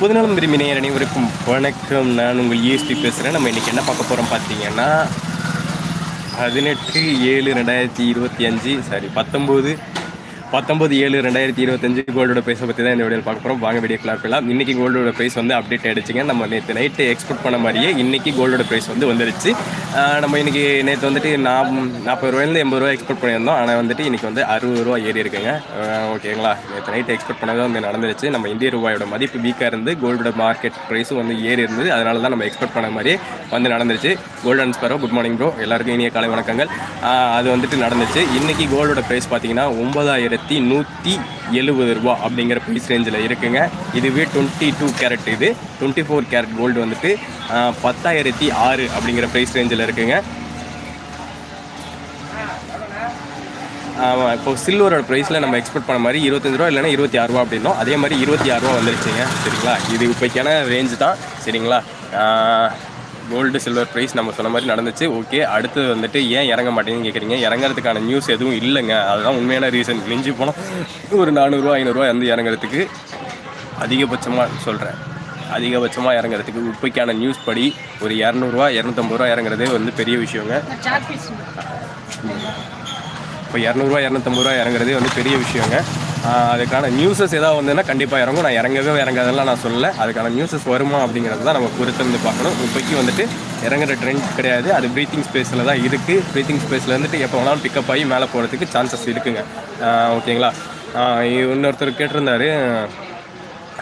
புதுநலம் விரும்பி அனைவருக்கும் வணக்கம். நான் உங்கள் யூஎஸ்பி பேசுகிறேன் நம்ம இன்றைக்கி என்ன பார்க்க போகிறோம் பார்த்தீங்கன்னா பதினெட்டு ஏழு ரெண்டாயிரத்தி இருபத்தி அஞ்சு சாரி பத்தொம்போது பத்தொம்பது ஏழு ரெண்டாயிரத்தி இருபத்தஞ்சு கோல்டோட ப்ரைஸை பற்றி தான் இந்த வீடியோ பார்க்க போகிறோம் வாங்க வீடியோ பார்க்கலாம் இன்றைக்கி கோல்டோட ப்ரைஸ் வந்து அப்டேட் ஆகிடுச்சிங்க நம்ம நேற்று நைட்டு எக்ஸ்போர்ட் பண்ண மாதிரியே இன்றைக்கி கோல்டோட ப்ரைஸ் வந்து வந்துடுச்சு நம்ம இன்றைக்கி நேற்று வந்துட்டு நான் நாற்பது ரூபாயிலேருந்து எண்பது ரூபா எக்ஸ்போர்ட் பண்ணியிருந்தோம். ஆனால் வந்துட்டு இன்றைக்கி வந்து அறுபது ரூபா ஏறி இருக்குங்க. ஓகேங்களா நேற்று நைட்டு எக்ஸ்போர்ட் பண்ணது வந்து நடந்துருச்சு. நம்ம இந்திய ரூபாயோட மதிப்பு வீக்காக இருந்து கோல்டோட மார்க்கெட் ப்ரைஸும் வந்து ஏறி இருந்தது. அதனால தான் நம்ம எக்ஸ்போர்ட் பண்ண மாதிரியே வந்து நடந்துருச்சு. Golden sparrow good morning bro எல்லாருக்கும் இனிய காலை வணக்கங்கள். அது வந்துட்டு நடந்துச்சு. இன்றைக்கி கோல்டோட ப்ரைஸ் பார்த்தீங்கன்னா ஒன்பதாயிரத்தி நூற்றி எழுபது ரூபா அப்படிங்கிற ப்ரைஸ் ரேஞ்சில் இருக்குங்க. இதுவே டுவெண்ட்டி டூ கேரட் இது. டுவெண்ட்டி ஃபோர் கேரட் கோல்டு வந்துட்டு பத்தாயிரத்தி ஆறு அப்படிங்கிற ப்ரைஸ் ரேஞ்சில் இருக்குங்க. ஆமாம் இப்போ சில்வரோட ப்ரைஸில் நம்ம எக்ஸ்பெக்ட் பண்ண மாதிரி இருபத்தஞ்சு ரூபா இல்லைன்னா இருபத்தி ஆறுரூவா அப்படின்னோம். அதே மாதிரி இருபத்தி ஆறுரூவா வந்துருச்சுங்க. சரிங்களா? இது இப்போக்கான ரேஞ்ச் தான். சரிங்களா? கோல்டு சில்வர் ப்ரைஸ் நம்ம சொன்ன மாதிரி நடந்துச்சு. ஓகே அடுத்து வந்துட்டு ஏன் இறங்க மாட்டேங்குன்னு கேட்குறீங்க இறங்குறதுக்கான நியூஸ் எதுவும் இல்லைங்க. அதுதான் உண்மையான ரீசன் மிஞ்சி போனால் ஒரு நானூறுரூவா ஐநூறுரூவா வந்து இறங்குறதுக்கு அதிகபட்சமாக சொல்கிறேன் அதிகபட்சமாக இறங்குறதுக்கு இப்போக்கான நியூஸ் படி ஒரு இரநூறுவா இரநூத்தம்பது ரூபா இறங்குறதே வந்து பெரிய விஷயங்க. இப்போ இரநூறுவா இரநூத்தம்பது ரூபா இறங்குறதே வந்து பெரிய விஷயங்க. அதுக்கான நியூஸஸ் ஏதாவது வந்ததுன்னா கண்டிப்பாக இறங்கும். நான் இறங்கவே இறங்காதெல்லாம் நான் சொல்லலை. அதுக்கான நியூஸஸ் வருமா அப்படிங்கிறது தான் நம்ம பொறுத்திருந்து பார்க்கணும். இப்போக்கி வந்துட்டு இறங்குற ட்ரெண்ட் கிடையாது. அது ப்ரீத்திங் ஸ்பேஸில் தான் இருக்குது ப்ரீத்திங் ஸ்பேஸில் வந்துட்டு எப்போ வேணாலும் பிக்கப் ஆகி மேலே போகிறதுக்கு சான்சஸ் இருக்குங்க. ஓகேங்களா? இன்னொருத்தர் கேட்டிருந்தாரு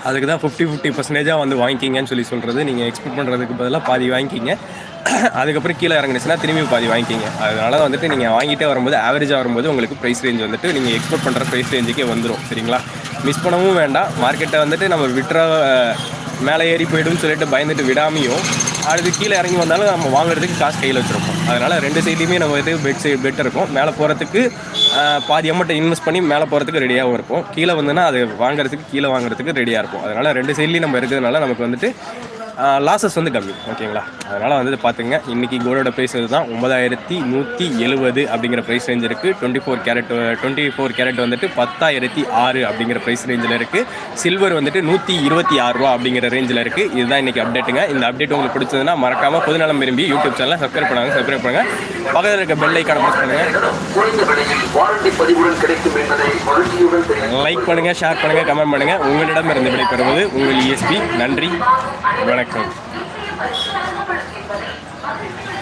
அதுக்கு தான் ஃபிஃப்டி ஃபிஃப்டி பர்சன்டேஜாக வந்து வாங்கிக்கிங்கன்னு சொல்லி சொல்கிறது நீங்கள் எக்ஸ்பெக்ட் பண்ணுறதுக்கு பதிலாக பாதி வாங்கிக்கிங்க. அதுக்கப்புறம் கீழே இறங்குனுச்சுன்னா திரும்பி பாதி வாங்கிக்கிங்க. அதனால வந்துட்டு நீங்கள் வாங்கிட்டே வரும்போது ஆவரேஜாக வரும்போது உங்களுக்கு ப்ரைஸ் ரேஞ்ச் வந்துட்டு நீங்கள் எக்ஸ்போர்ட் பண்ணுற ப்ரைஸ் ரேஞ்சுக்கே வந்துடும் சரிங்களா? மிஸ் பண்ணவும் வேண்டாம். மார்க்கெட்டை வந்துட்டு நம்ம விட்டுற மேலே ஏறி போய்டும்னு சொல்லிட்டு பயந்துட்டு விடாமையும் அடுத்து கீழே இறங்கி வந்தாலும் நம்ம வாங்குறதுக்கு காசு கையில் வச்சுருப்போம். அதனால் ரெண்டு சைட்லையுமே நம்ம இது பெட் சைடு பெட்டர் இருக்கும். மேலே போகிறதுக்கு பாதி அமௌண்ட்டை இன்வெஸ்ட் பண்ணி மேலே போகிறதுக்கு ரெடியாகவும் இருப்போம். கீழே வந்துன்னா அது வாங்குறதுக்கு கீழே வாங்குறதுக்கு ரெடியாக இருக்கும் அதனால் ரெண்டு சைட்லேயும் நம்ம இருக்கிறதுனால நமக்கு வந்துட்டு லாஸஸ் வந்து கம்மி ஓகேங்களா? அதனால் வந்துட்டு பார்த்துங்க. இன்றைக்கி கோல்டோட ப்ரைஸ் இதுதான். ஒன்பதாயிரத்தி நூற்றி எழுபது அப்படிங்கிற ப்ரைஸ் ரேஞ்ச் இருக்குது twenty four carat twenty four carat வந்துட்டு பத்தாயிரத்தி ஆறு அப்படிங்கிற ப்ரைஸ் ரேஞ்சில் இருக்குது சில்வர் வந்துட்டு நூற்றி இருபத்தி ஆறு ரூபா அப்படிங்கிற ரேஞ்சில் இருக்குது இதுதான் இன்றைக்கி அப்டேட்டுங்க இந்த அப்டேட் உங்களுக்கு பிடிச்சதுன்னா மறக்காமல் பொதுநலம் விரும்பி யூடியூப் சேனலை சப்ஸ்கிரைப் பண்ணுங்க சப்ஸ்கிரைப் பண்ணுங்கள் பக்கத்தில் இருக்க பெல் ஐக்கான ப்ரெஸ் பண்ணுங்கள் லைக் பண்ணுங்கள் ஷேர் பண்ணுங்கள் கமெண்ட் பண்ணுங்கள் உங்களிடம் இருந்து விடைபெறுவது உங்கள் இஎஸ்பி நன்றி வணக்கம். 嗯。